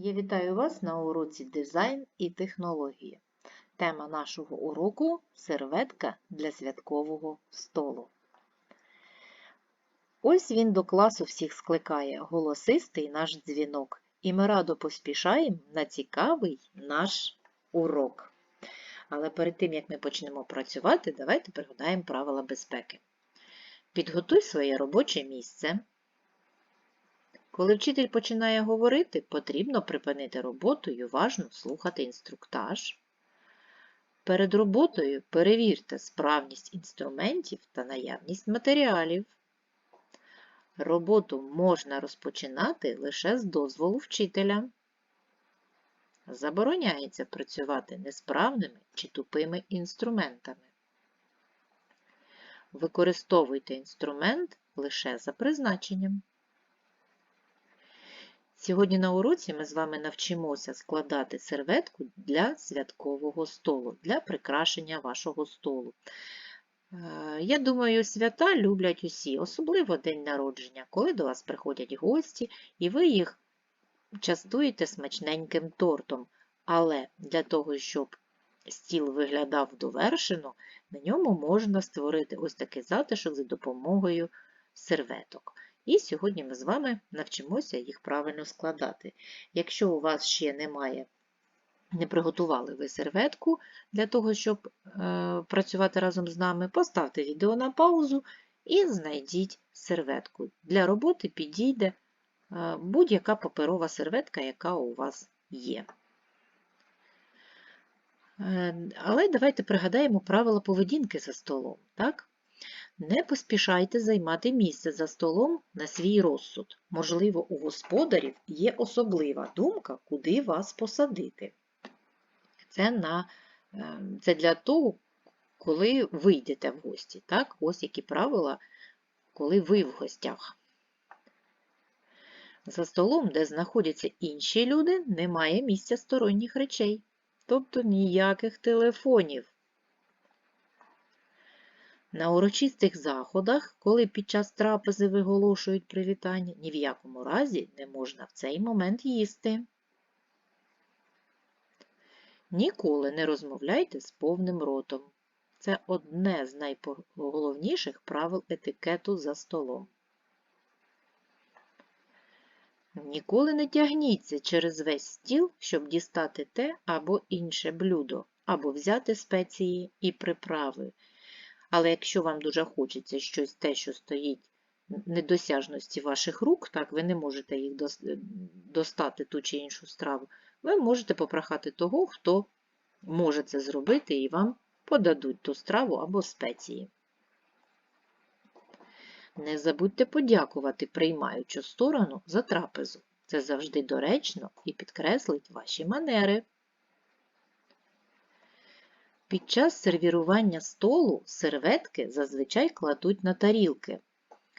Я вітаю вас на уроці дизайн і технології. Тема нашого уроку серветка для святкового столу. Ось він до класу всіх скликає, голосистий наш дзвінок, і ми радо поспішаємо на цікавий наш урок. Але перед тим, як ми почнемо працювати, давайте пригадаємо правила безпеки. Підготуй своє робоче місце. Коли вчитель починає говорити, потрібно припинити роботу і уважно слухати інструктаж. Перед роботою перевірте справність інструментів та наявність матеріалів. Роботу можна розпочинати лише з дозволу вчителя. Забороняється працювати несправними чи тупими інструментами. Використовуйте інструмент лише за призначенням. Сьогодні на уроці ми з вами навчимося складати серветку для святкового столу, для прикрашення вашого столу. Е, я думаю, свята люблять усі, особливо день народження, коли до вас приходять гості, і ви їх частуєте смачненьким тортом. Але для того, щоб стіл виглядав довершено, на ньому можна створити ось такий затишок за допомогою серветок. І сьогодні ми з вами навчимося їх правильно складати. Якщо у вас ще немає, не приготували ви серветку для того, щоб е, працювати разом з нами, поставте відео на паузу і знайдіть серветку. Для роботи підійде е, будь-яка паперова серветка, яка у вас є. Е, але давайте пригадаємо правила поведінки за столом. Так? Не поспішайте займати місце за столом на свій розсуд. Можливо, у господарів є особлива думка, куди вас посадити. Це на, ем, це для того, коли ви йдете в гості. Так? Ось які правила, коли ви в гостях. За столом, де знаходяться інші люди, немає місця сторонніх речей, тобто ніяких телефонів. На урочистих заходах, коли під час трапези виголошують привітання, ні в якому разі не можна в цей момент їсти. Ніколи не розмовляйте з повним ротом. Це одне з найголовніших правил етикету за столом. Ніколи не тягніться через весь стіл, щоб дістати те або інше блюдо, або взяти спеції і приправи. Але якщо вам дуже хочеться щось те, що стоїть недосяжності ваших рук, так, ви не можете їх достати ту чи іншу страву, ви можете попрохати того, хто може це зробити, і вам подадуть ту страву або спеції. Не забудьте подякувати приймаючу сторону за трапезу. Це завжди доречно і підкреслить ваші манери. Під час сервірування столу серветки зазвичай кладуть на тарілки.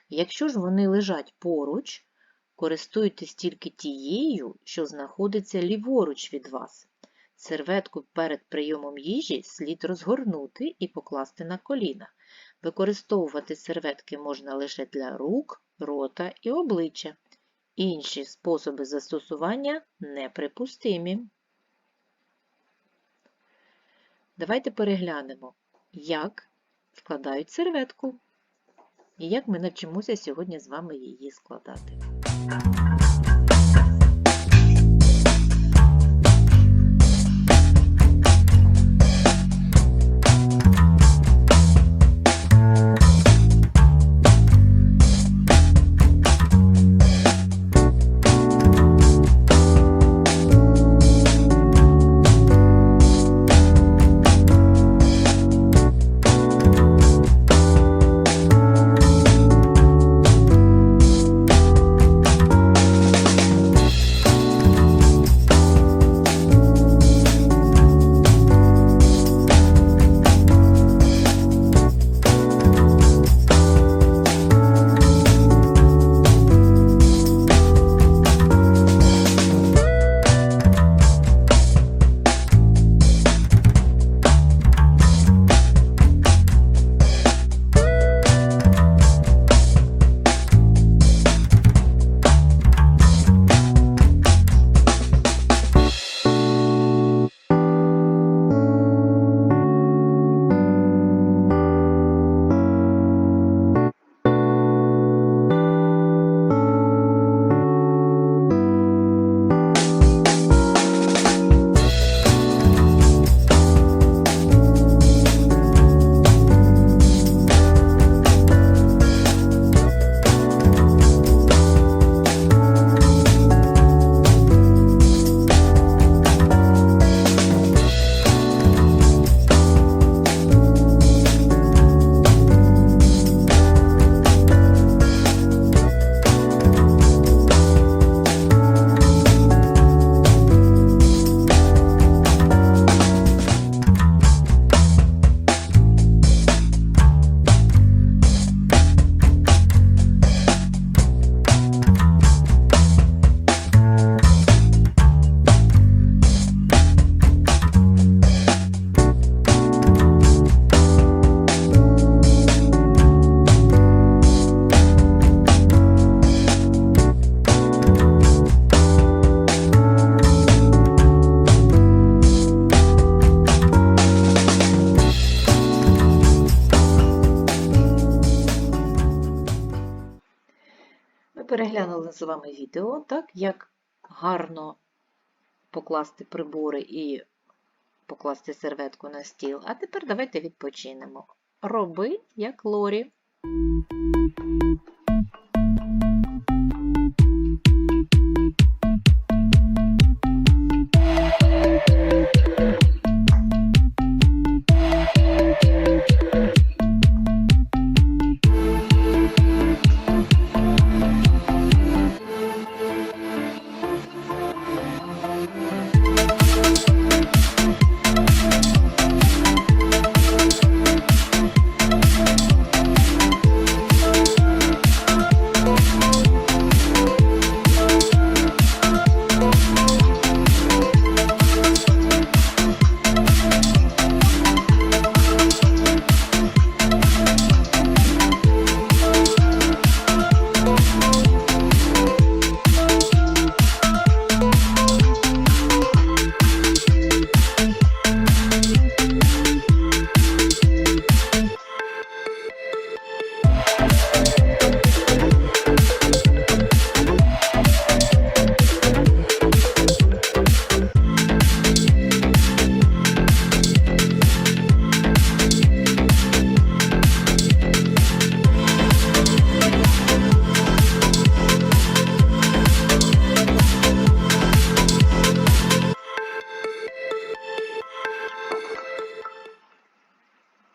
Якщо ж вони лежать поруч, користуйтесь тільки тією, що знаходиться ліворуч від вас. Серветку перед прийомом їжі слід розгорнути і покласти на коліна. Використовувати серветки можна лише для рук, рота і обличчя. Інші способи застосування неприпустимі. Давайте переглянемо, як складають серветку і як ми навчимося сьогодні з вами її складати. Переглянули з вами відео, так, як гарно покласти прибори і покласти серветку на стіл. А тепер давайте відпочинемо. Роби, як Лорі.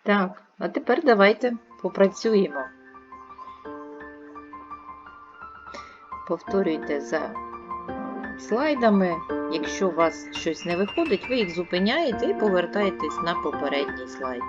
Так, а тепер давайте попрацюємо. Повторюйте за слайдами. Якщо у вас щось не виходить, ви їх зупиняєте і повертаєтесь на попередній слайд.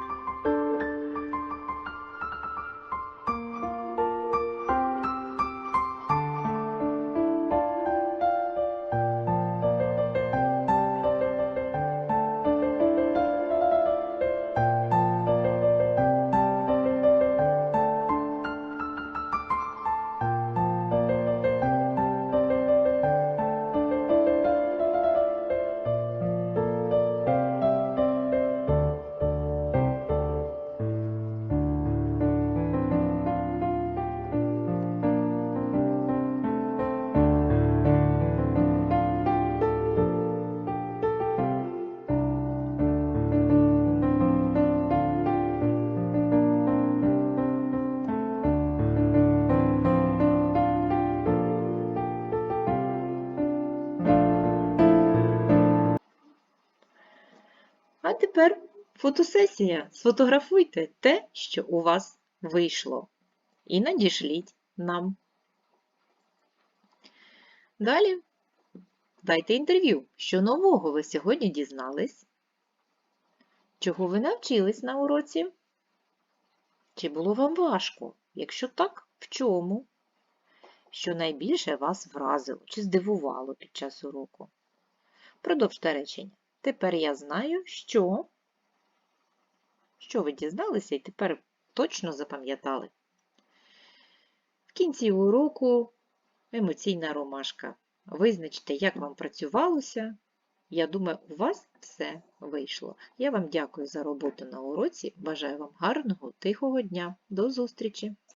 Тепер фотосесія. Сфотографуйте те, що у вас вийшло. І надішліть нам. Далі дайте інтерв'ю. Що нового ви сьогодні дізнались? Чого ви навчились на уроці? Чи було вам важко? Якщо так, в чому? Що найбільше вас вразило чи здивувало під час уроку? Продовжте речення. Тепер я знаю, що. Що ви дізналися і тепер точно запам'ятали. В кінці уроку емоційна ромашка. Визначте, як вам працювалося. Я думаю, у вас все вийшло. Я вам дякую за роботу на уроці. Бажаю вам гарного, тихого дня. До зустрічі!